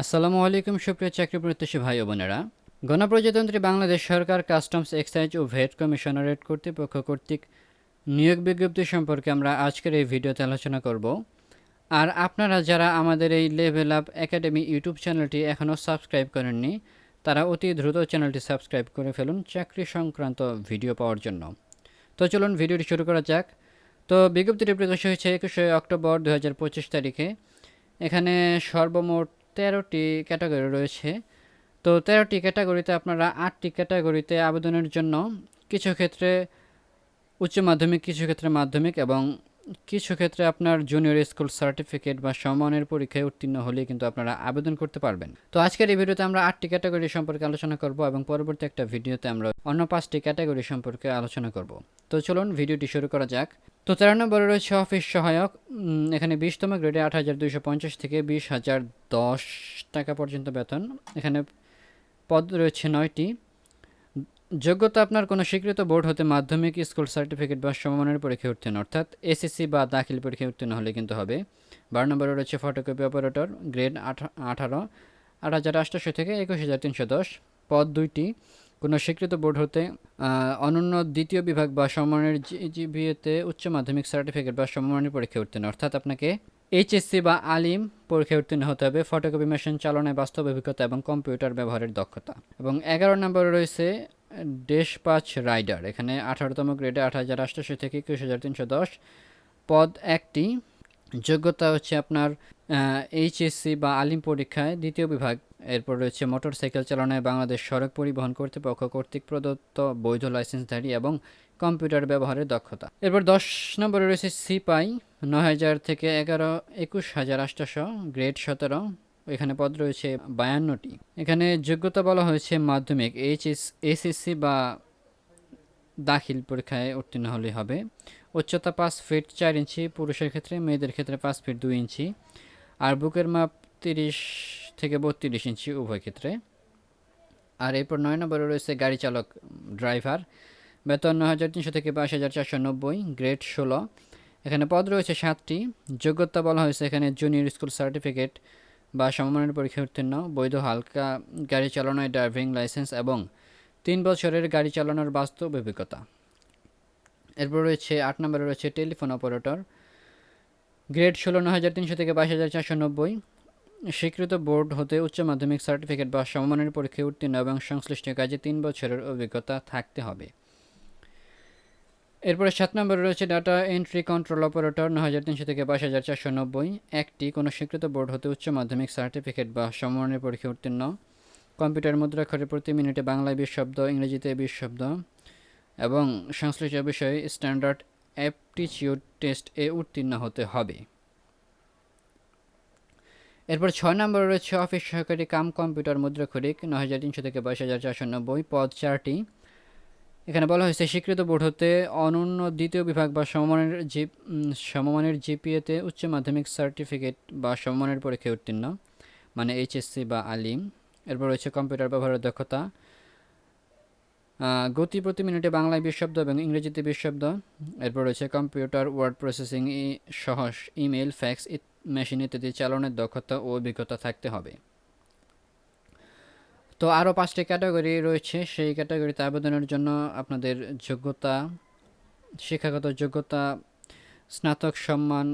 আসসালামু আলাইকুম, সুপ্রিয় চাকরি প্রত্যাশী ভাই বোনেরা। গণপ্রজাতন্ত্রী বাংলাদেশ সরকার কাস্টমস এক্সাইজ ও ভেট কমিশনারেট কর্তৃপক্ষ কর্তৃক নিয়োগ বিজ্ঞপ্তি সম্পর্কে আমরা আজকের এই ভিডিওতে আলোচনা করব। আর আপনারা যারা আমাদের এই লেভেল আপ একাডেমি ইউটিউব চ্যানেলটি এখনও সাবস্ক্রাইব করেননি, তারা অতি দ্রুত চ্যানেলটি সাবস্ক্রাইব করে ফেলুন চাকরি সংক্রান্ত ভিডিও পাওয়ার জন্য। তো চলুন ভিডিওটি শুরু করা যাক। তো বিজ্ঞপ্তিটি প্রকাশ হয়েছে একুশে অক্টোবর দু হাজার পঁচিশ তারিখে। এখানে সর্বমোট তেরোটি ক্যাটাগরি রয়েছে। তো তেরোটি ক্যাটাগরিতে আপনারা আটটি ক্যাটাগরিতে আবেদনের জন্য কিছু ক্ষেত্রে উচ্চ মাধ্যমিক, কিছু ক্ষেত্রে মাধ্যমিক এবং কিছু ক্ষেত্রে আপনার জুনিয়র স্কুল সার্টিফিকেট বা সমানের পরীক্ষায় উত্তীর্ণ হলে কিন্তু আপনারা আবেদন করতে পারবেন। তো আজকের এই ভিডিওতে আমরা আটটি ক্যাটাগরি সম্পর্কে আলোচনা করব এবং পরবর্তী একটা ভিডিওতে আমরা অন্য পাঁচটি ক্যাটাগরি সম্পর্কে আলোচনা করব। তো চলুন ভিডিওটি শুরু করা যাক। তো তেরো নম্বরে রয়েছে অফিস সহায়ক এখানে বিশতম গ্রেডে আট হাজার দুইশো পঞ্চাশ থেকে বিশ হাজার দশ টাকা পর্যন্ত বেতন। এখানে পদ রয়েছে নয়টি। যোগ্যতা আপনার কোনো স্বীকৃত বোর্ড হতে মাধ্যমিক স্কুল সার্টিফিকেট বা সমমানের পরীক্ষায় উত্তীর্ণ, অর্থাৎ এসএসসি বা দাখিল পরীক্ষায় উত্তীর্ণ হলে কিন্তু হবে। বারো নম্বরে রয়েছে ফটোকপি অপারেটর, গ্রেড আঠারো, আট হাজার আটশো থেকে একুশ হাজার তিনশো দশ। পদ দুইটি। কোনো স্বীকৃত বোর্ড হতে অনন্য দ্বিতীয় বিভাগ বা সমমানের জিবিএতে উচ্চ মাধ্যমিক সার্টিফিকেট বা সমমানের পরীক্ষায় উত্তীর্ণ। অর্থাৎ আপনাকে এইচএসসি বা আলিম পরীক্ষায় উত্তীর্ণ হতে হবে। ফটোকপি মেশিন চালনায় বাস্তব অভিজ্ঞতা এবং কম্পিউটার ব্যবহারের দক্ষতা। এবং এগারো নম্বরে রয়েছে ডেশপাচ রাইডার। এখানে আঠারোতম গ্রেডে আট হাজার আটশোশো থেকে একুশ হাজার তিনশো দশ। পদ একটি। যোগ্যতা হচ্ছে আপনার এইচএসসি বা আলিম পরীক্ষায় দ্বিতীয় বিভাগ। এরপর রয়েছে মোটরসাইকেল চালনায় বাংলাদেশ সড়ক পরিবহন কর্তৃপক্ষ কর্তৃক প্রদত্ত বৈধ লাইসেন্সধারী এবং কম্পিউটার ব্যবহারের দক্ষতা। এরপর দশ নম্বরে রয়েছে সিপাই, নয় হাজার থেকে এগারো, একুশ হাজার আটশোশো গ্রেড সতেরো। এখানে পদ রয়েছে বায়ান্নটি। এখানে যোগ্যতা বলা হয়েছে মাধ্যমিক। এইচএস, এসএসসি বা দাখিল পরীক্ষায় উত্তীর্ণ হলে হবে। উচ্চতা পাঁচ ফিট চার ইঞ্চি পুরুষের ক্ষেত্রে মেয়েদের ক্ষেত্রে পাঁচ ফিট দুই ইঞ্চি আর বুকের মাপ তিরিশ থেকে বত্রিশ ইঞ্চি উভয় ক্ষেত্রে। আর এরপর নয় নম্বরে রয়েছে গাড়ি চালক, ড্রাইভার। বেতন নয় হাজার তিনশো থেকে বাইশ হাজার চারশো নব্বই, গ্রেড ষোলো। এখানে পদ রয়েছে সাতটি। যোগ্যতা বলা হয়েছে এখানে জুনিয়র স্কুল সার্টিফিকেট বা সমমানের পরীক্ষা উত্তীর্ণ, বৈধ হালকা গাড়ি চালানোয় ড্রাইভিং লাইসেন্স এবং তিন বছরের গাড়ি চালানোর বাস্তব অভিজ্ঞতা। এরপর রয়েছে আট নম্বরে রয়েছে টেলিফোন অপারেটর গ্রেড ষোলো নয় হাজার তিনশো থেকে বাইশ হাজার চারশো নব্বই। স্বীকৃত বোর্ড হতে উচ্চ মাধ্যমিক সার্টিফিকেট বা সমমানের পরীক্ষায় উত্তীর্ণ এবং সংশ্লিষ্ট কাজে তিন বছরের অভিজ্ঞতা থাকতে হবে। এরপরে সাত নম্বরে রয়েছে ডাটা এন্ট্রি কন্ট্রোল অপারেটর নয় হাজার তিনশো থেকে বাইশ হাজার চারশো নব্বই। একটি কোনো স্বীকৃত বোর্ড হতে উচ্চ মাধ্যমিক সার্টিফিকেট বা সমমানের পরীক্ষায় উত্তীর্ণ। কম্পিউটার মুদ্রাক্ষরে প্রতি মিনিটে বাংলায় বিশ শব্দ, ইংরেজিতে বিশ শব্দ এবং সংশ্লিষ্ট বিষয়ে স্ট্যান্ডার্ড অ্যাপটিচিউড টেস্ট এ উত্তীর্ণ হতে হবে। এরপর ছয় নম্বরে রয়েছে অফিস সহকারী কাম কম্পিউটার মুদ্রাক্ষরিক নয় হাজার তিনশো থেকে বাইশ হাজার চারশো নব্বই পদ চারটি। এখানে বলা হয়েছে, স্বীকৃত বোর্ড হতে অনন্য দ্বিতীয় বিভাগ বা সমমানের জি সমমানের জিপিএতে উচ্চ মাধ্যমিক সার্টিফিকেট বা সমমানের পরীক্ষায় উত্তীর্ণ মানে এইচএসসি বা আলিম। এরপর রয়েছে কম্পিউটার ব্যবহারের দক্ষতা গতি প্রতি মিনিটে বাংলায় বিশ শব্দ এবং ইংরেজিতে বিশ শব্দ এরপর রয়েছে কম্পিউটার, ওয়ার্ড প্রসেসিং সহ ইমেল ফ্যাক্স মেশিন ইত্যাদি চালনের দক্ষতা ও অভিজ্ঞতা থাকতে হবে। তো আরও পাঁচটি ক্যাটাগরি রয়েছে, সেই ক্যাটাগরিতে আবেদনের জন্য আপনাদের যোগ্যতা, শিক্ষাগত যোগ্যতা, স্নাতক সম্মান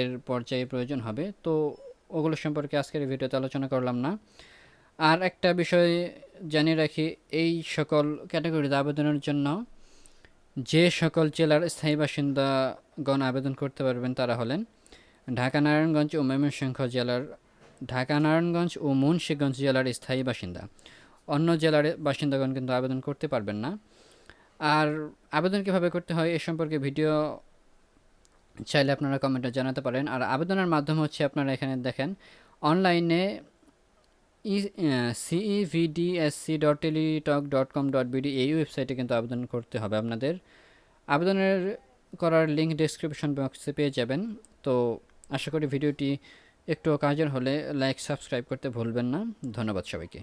এর পর্যায়ে প্রয়োজন হবে। তো ওগুলো সম্পর্কে আজকের ভিডিওতে আলোচনা করলাম না। আর একটা বিষয় জানিয়ে রাখি, এই সকল ক্যাটাগরিতে আবেদনের জন্য যে সকল জেলার স্থায়ী বাসিন্দাগণ আবেদন করতে পারবেন তারা হলেন ঢাকা, নারায়ণগঞ্জ ও ময়মনসিংহ জেলার ঢাকা, নারায়ণগঞ্জ ও মুন্সিগঞ্জ জেলার স্থায়ী বাসিন্দা। অন্য জেলার বাসিন্দাগণ কিন্তু আবেদন করতে পারবেন না। আর আবেদন কীভাবে করতে হয় এ সম্পর্কে ভিডিও চাইলে আপনারা কমেন্টে জানাতে পারেন। আর আবেদনের মাধ্যম হচ্ছে আপনারা এখানে দেখেন, অনলাইনে CEVDSC dot Teletalk dot com dot BD এই ওয়েবসাইটে কিন্তু আবেদন করতে হবে আপনাদের। আবেদনের করার লিঙ্ক ডেসক্রিপশন বক্সে পেয়ে যাবেন। তো আশা করি ভিডিওটি একটু কাজের হলে লাইক সাবস্ক্রাইব করতে ভুলবেন না। ধন্যবাদ সবাইকে।